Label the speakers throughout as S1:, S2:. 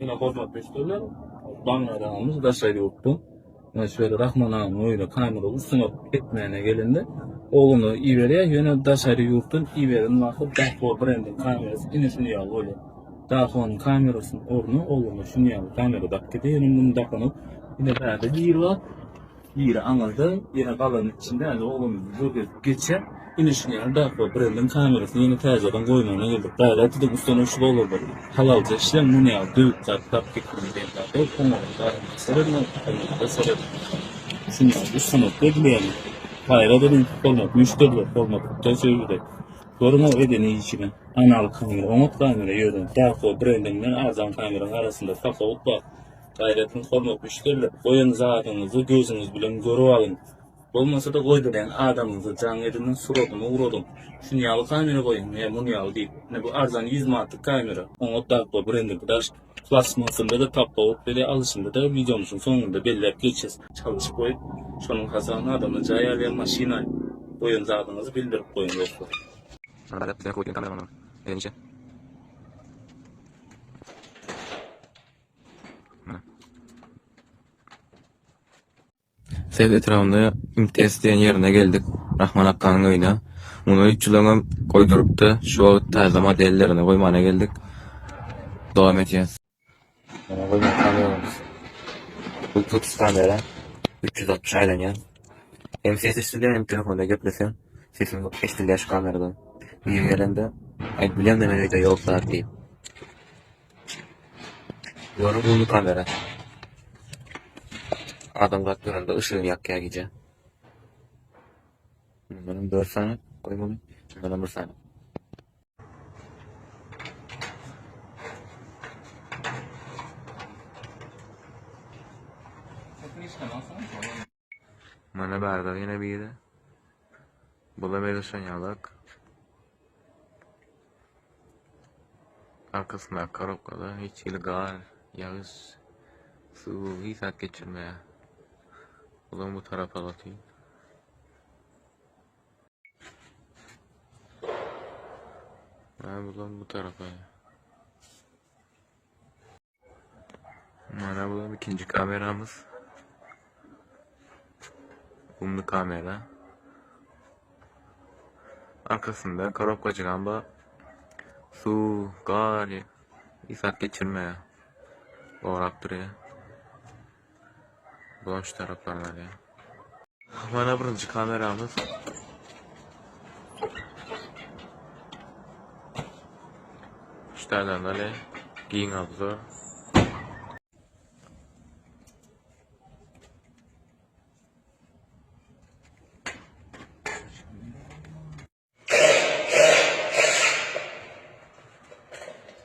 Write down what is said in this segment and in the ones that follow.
S1: Yine hormat müşteriler. Banlarımız da şey yoktu. Yani şöyle Rahman ağamın öyle kamera ısınıp etmeyene gelindi. Oğlunu İveri'ye yine Daşarı yurtun İveri'nin vakı Dahfor brandin kamerası yine şunu yalı öyle. Dahfor'un kamerasının orunu oğlunu şunu yalı kamera dakikede yine bunu dakanıp yine beraber bir var. Yine anladı. Yine kalanın içinde oğlumuz böyle geçer. Yine şunu yalı Dahfor brandin kamerasını yine tercihden koymana geldik. Gayret dedik ustana şu olur böyle. Halalca işlem bunu yalı. Dövüp zat tap gekini deyimlerde. Onları da sebebi da sebebi. Şunu yalı sanat bekleyelim. Hayır dedim format, müşteriler format, tasavvurda. Sorun o edeni içine. Analı kamera, omut kamera yürüdüm. Dafo brandingden arzan kameranın arasında tafavut var. Gayretin format müşteriler. Koyun zatınızı gözünüz bilen görüp alın. Olmasa da koydu yani adamınızı can yerinden suradım, uğradım. Şunu yağlı kamera koyun, ya bunu yağlı değil. Ne bu arzan 100 manatlık kamera. Onu Dafo brandingden plasmasında da tapavut böyle alışında da videomuzun sonunda belli geçeceğiz. Çalışıp koyup şunun kazanı adamınca ayarlayan maşina koyun zadınızı bildirip koyun dostlar.
S2: Arada sen koydun kameramanı. Elin Sevgi etrafında imtiyaz diyen yerine geldik. Rahman Akkan'ın oyuna. Bunu üç yılına koydurup da şu taze modellerine koymana geldik. Devam edeceğiz. Bana koyma kameramız. Bluetooth kamera. 360 aylanyan. Hem ses işliyor hem telefonda geplesen. Sesini eşlileş kameradan. Bir yerinde ay biliyorum da ben yol saatiyim. Yorumlu kamera. Adam baktığında ışığını yakaya gece. Benim dört tane koymam. Benim bir tane. Mana barda yine bir yere. Bu da böyle sanyalık. Arkasında karokada hiç illegal, yağız, su hiç saat geçirmeye. Ulan bu tarafa atayım. Ha buradan bu tarafa. Mana buradan ikinci kameramız. Umlu kamera. Arkasında karopkacı gamba su, gali, ifat geçirmeye. Doğrak duruyor. Bulan şu taraflarına ya. Bana birinci kameramız. Tane öyle giyin abzor.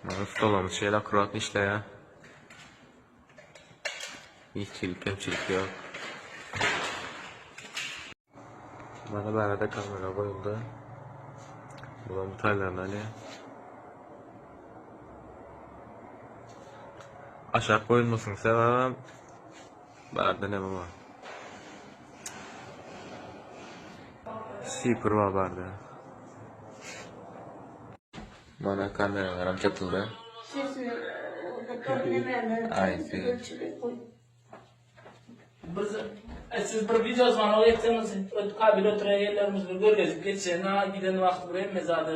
S2: Bana ustalamış şeyler işle ya. Hiç çilik kemçilik yok. Bana bir arada kamera koyuldu. Bulan detaylarını hani. Aşağı koyulmasını sevmem. Barda ne var? Sipir var barda. Bana kameralarım çatıldı.
S3: Sesini orada
S1: Biz e, siz bir video sonra o ettiğiniz kabile oturan yerlerimizde görgezip geçsen ha giden vakti buraya mezarda